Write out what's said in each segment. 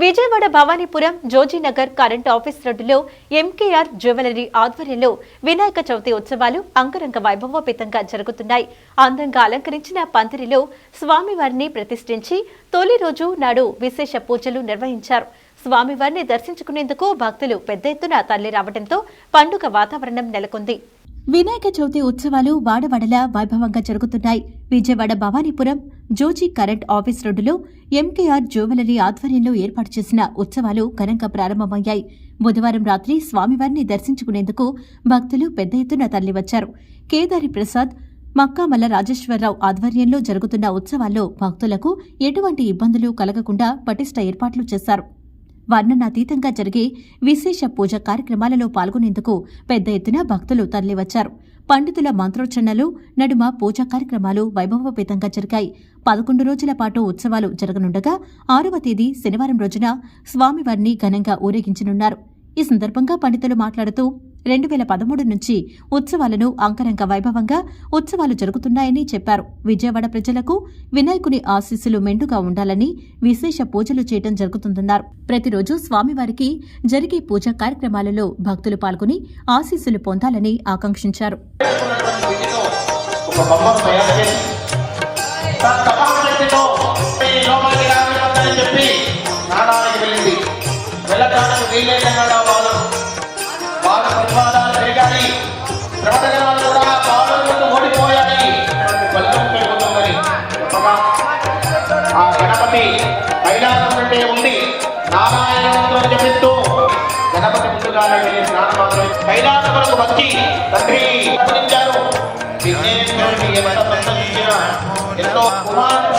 Vijayawada Bhavanipuram Jojinagar current office రోడ్డులో MKR jewellery ఆధ్వర్యంలో వినాయక చవితి ఉత్సవాలు అంగరంగ వైభవోపేతంగా జరుగుతున్నాయి. అందంగా అలంకరించిన పందిరిలో స్వామివారిని ప్రతిష్ఠించి తొలి రోజు నాడు విశేష పూజలు నిర్వహించారు. స్వామివారిని దర్శించుకునేందుకు భక్తులు పెద్ద ఎత్తున తరలి రావడంతో పండుగ వాతావరణం నెలకొంది. వినాయక చవితి ఉత్సవాలు వాడవాడలా వైభవంగా జరుగుతున్నాయి. విజయవాడ భవానీపురం జోజీ కరెంట్ ఆఫీస్ రోడ్డులో ఎంకేఆర్ జ్యువెలరీ ఆధ్వర్యంలో ఏర్పాటు చేసిన ఉత్సవాలు ఘనంగా ప్రారంభమయ్యాయి. బుధవారం రాత్రి స్వామివారిని దర్శించుకునేందుకు భక్తులు పెద్ద ఎత్తున తరలివచ్చారు. కేదారి ప్రసాద్ మక్కామల్ల రాజేశ్వరరావు ఆధ్వర్యంలో జరుగుతున్న ఉత్సవాల్లో భక్తులకు ఎటువంటి ఇబ్బందులు కలగకుండా పటిష్ట ఏర్పాట్లు చేశారు. వర్ణనాతీతంగా జరిగే విశేష పూజ కార్యక్రమాలలో పాల్గొనేందుకు పెద్ద ఎత్తున భక్తులు తరలివచ్చారు. పండితుల మంత్రోచ్చరణలు నడుమ పూజా కార్యక్రమాలు వైభవపేతంగా జరిగాయి. పదకొండు రోజుల పాటు ఉత్సవాలు జరగనుండగా ఆరవ తేదీ శనివారం రోజున స్వామివారిని ఘనంగా ఊరేగించనున్నారు. ఈ సందర్భంగా పండితులు మాట్లాడుతూ రెండు వేల పదమూడు నుంచి ఉత్సవాలను అంకరంగ వైభవంగా ఉత్సవాలు జరుగుతున్నాయని చెప్పారు. విజయవాడ ప్రజలకు వినాయకుని ఆశీస్సులు మెండుగా ఉండాలని విశేష పూజలు చేయడం జరుగుతుందన్నారు. ప్రతిరోజు స్వామివారికి జరిగే పూజా కార్యక్రమాలలో భక్తులు పాల్గొని ఆశీస్సులు పొందాలని ఆకాంక్షించారు. వెళ్ళటానికి వీలైన తండ్రి పూజించారు విఘ్నేశ్వరుని ఎంత సంతరించినా ఎంతో కుమారుడు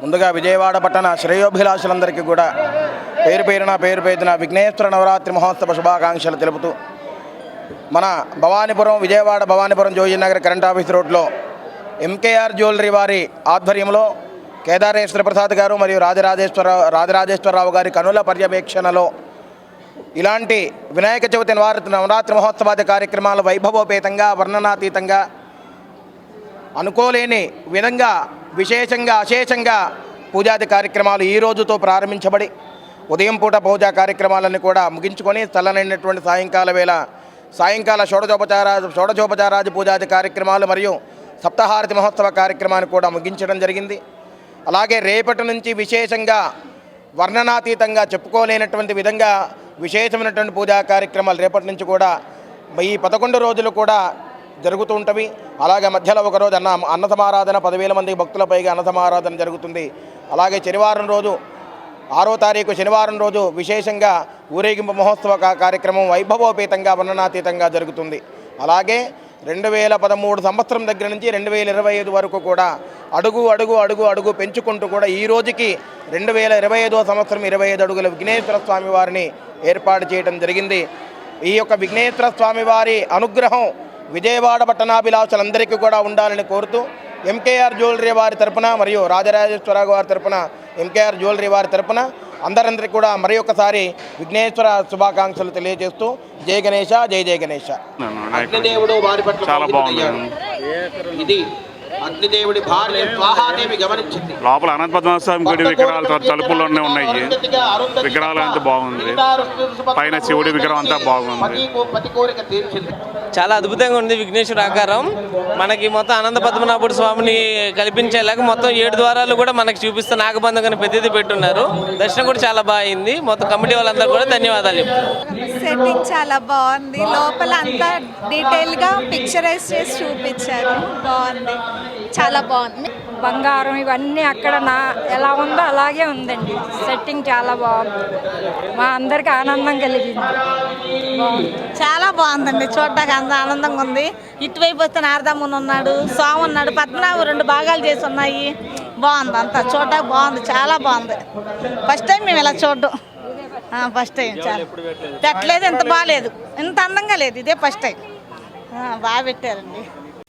ముందుగా విజయవాడ పట్టణ శ్రేయోభిలాషులందరికీ కూడా పేరు పేరున పేరు పేరున విఘ్నేశ్వర నవరాత్రి మహోత్సవ శుభాకాంక్షలు తెలుపుతూ మన భవానీపురం విజయవాడ భవానీపురం జోజీనగర్ కరెంట్ ఆఫీస్ రోడ్లో ఎంకేఆర్ జ్యువెలరీ వారి ఆధ్వర్యంలో కేదారేశ్వర ప్రసాద్ గారు మరియు రాజరాజేశ్వర రాజరాజేశ్వరరావు గారి కనుల పర్యవేక్షణలో ఇలాంటి వినాయక చవితి నవరాత్రి నవరాత్రి మహోత్సవాది కార్యక్రమాలు వైభవోపేతంగా వర్ణనాతీతంగా అనుకోలేని విధంగా విశేషంగా అశేషంగా పూజాది కార్యక్రమాలు ఈ రోజుతో ప్రారంభించబడి ఉదయం పూట పూజా కార్యక్రమాలను కూడా ముగించుకొని చల్లనైనటువంటి సాయంకాల వేళ సాయంకాల షోడచోపచార షోడజోపచారాది పూజాది కార్యక్రమాలు మరియు సప్తహారతి మహోత్సవ కార్యక్రమాన్ని కూడా ముగించడం జరిగింది. అలాగే రేపటి నుంచి విశేషంగా వర్ణనాతీతంగా చెప్పుకోలేనటువంటి విధంగా విశేషమైనటువంటి పూజా కార్యక్రమాలు రేపటి నుంచి కూడా ఈ పదకొండు రోజులు కూడా జరుగుతూ ఉంటవి అలాగే మధ్యలో ఒకరోజు అన్న అన్న సమారాధన పదివేల మంది భక్తుల పైగా అన్న సమారాధన జరుగుతుంది. అలాగే శనివారం రోజు ఆరో తారీఖు శనివారం రోజు విశేషంగా ఊరేగింపు మహోత్సవ కార్యక్రమం వైభవోపేతంగా వర్ణనాతీతంగా జరుగుతుంది. అలాగే రెండు వేల పదమూడు సంవత్సరం దగ్గర నుంచి రెండు వేల ఇరవై ఐదు వరకు కూడా అడుగు అడుగు అడుగు అడుగు పెంచుకుంటూ కూడా ఈ రోజుకి రెండు వేల ఇరవై ఐదో సంవత్సరం ఇరవై ఐదు అడుగుల విఘ్నేశ్వర స్వామి వారిని ఏర్పాటు చేయడం జరిగింది. ఈ యొక్క విఘ్నేశ్వర స్వామి వారి అనుగ్రహం విజయవాడ పట్టణాభిలాషులందరికీ కూడా ఉండాలని కోరుతూ ఎంకేఆర్ జ్యువెలరీ వారి తరపున మరియు రాజరాజేశ్వర వారి తరపున ఎంకేఆర్ జ్యువెలరీ వారి తరపున అందరందరికీ కూడా మరి ఒకసారి విఘ్నేశ్వర శుభాకాంక్షలు తెలియజేస్తూ జయ గణేష జయ జయ గణేష అగ్నిదేవుడు వారి పట్ల. ఇది అగ్నిదేవుడి భార్య స్వాహాదేవి గమనించింది. లోపల అనంత పద్మనాభ స్వామి గుడి విగ్రహాలు త- తలుపుల్లోనే ఉన్నాయి. విగ్రహాలు అంతా బాగుంది. పైన శివుడి విగ్రహం అంతా బాగుంది. చాలా అద్భుతంగా ఉంది విఘ్నేశ్వర ఆకారం. మనకి మొత్తం అనంత పద్మనాభుడు స్వామిని కల్పించేలాగా మొత్తం ఏడు ద్వారాలు కూడా మనకి చూపిస్తూ నాగబంధం అని పెద్దది పెట్టున్నారు. దర్శనం కూడా చాలా బాగా అయింది. మొత్తం కమిటీ వాళ్ళందరూ కూడా ధన్యవాదాలు సెట్టింగ్ చాలా బాగుంది. లోపల అంతా డీటెయిల్గా పిక్చరైజ్ చేసి చూపించారు. బాగుంది. చాలా బాగుంది. బంగారం ఇవన్నీ అక్కడ నా ఎలా ఉందో అలాగే ఉందండి. సెట్టింగ్ చాలా బాగుంది. మా అందరికి ఆనందం కలిగింది. చాలా బాగుందండి. చూడడానికి అంత ఆనందంగా ఉంది. ఇటువైపు వస్తే నారదమ్ముని ఉన్నాడు స్వామి ఉన్నాడు పద్మనాభం రెండు భాగాలు చేసి ఉన్నాయి. బాగుంది అంతా. చూడడానికి బాగుంది. చాలా బాగుంది. ఫస్ట్ టైం మేము ఇలా చూడడం. ఫస్ట్ టైం చాలా. పెట్టలేదు? ఇంత బాగాలేదు ఇంత అందంగా లేదు. ఇదే ఫస్ట్ టైం బాగా పెట్టారండి.